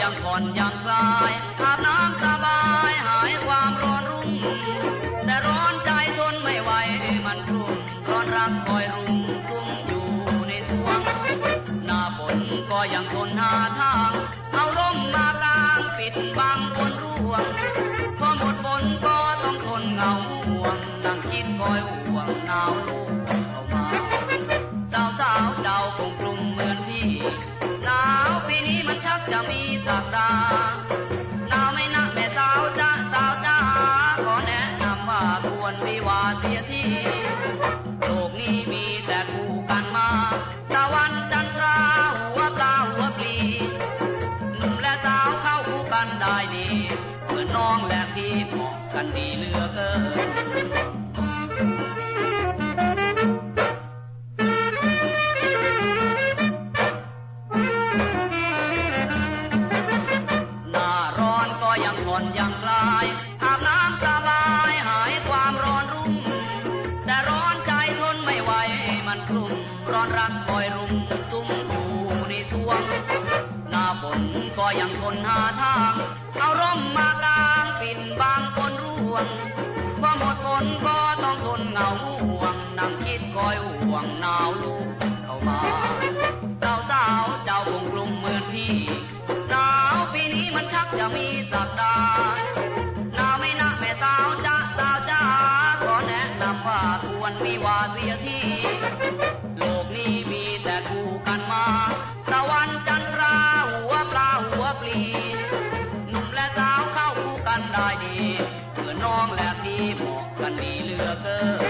ยังผ่อนยังคลายอาบน้ำสบายหายความร้อนรุ่ง แต่ร้อนใจทนไม่ไหวมันรุ่มร้อนรักคอยรุ่งฟุ้งอยู่ในสวง หน้าฝนก็ยังทนหาทาง เอาร่มมากลางปิดบังบนร่วงพอหมดบนก็ต้องทนเหงาห่วงนั่งคิดคอยห่วงหนาวลู ดาาไม่นักแม่สาวจ้าสาวจ้าขอแนะนำว่าควรวิวาเสียทีโลกนี้มีแต่คู่กันมาตะวันจันทราหัวปลาหัวปลีหนุ่มและสาวเข้าคู่กันได้ดีเหมือนน้องและพี่เหมาะกันดีเลือ กลุ่มร้อนรักคอยรุมซุ่มอยู่ในสวง หน้าฝนก็ยังทนหาทาง เอาร่มมากางปิ่นบางคนร่วงพอหมดฝนก็ต้องทนเหงาห่วงนั่งคิดคอยห่วงหนาวลูก วรมีวาเสียทีโลกนี้มีแต่คู่กันมาตะวันจันทราหัวปลาหัวปลีหนุ่มและสาวเข้าคู่กันได้ดีเหมือนน้องและพี่บอกกันดีเหลือเกิน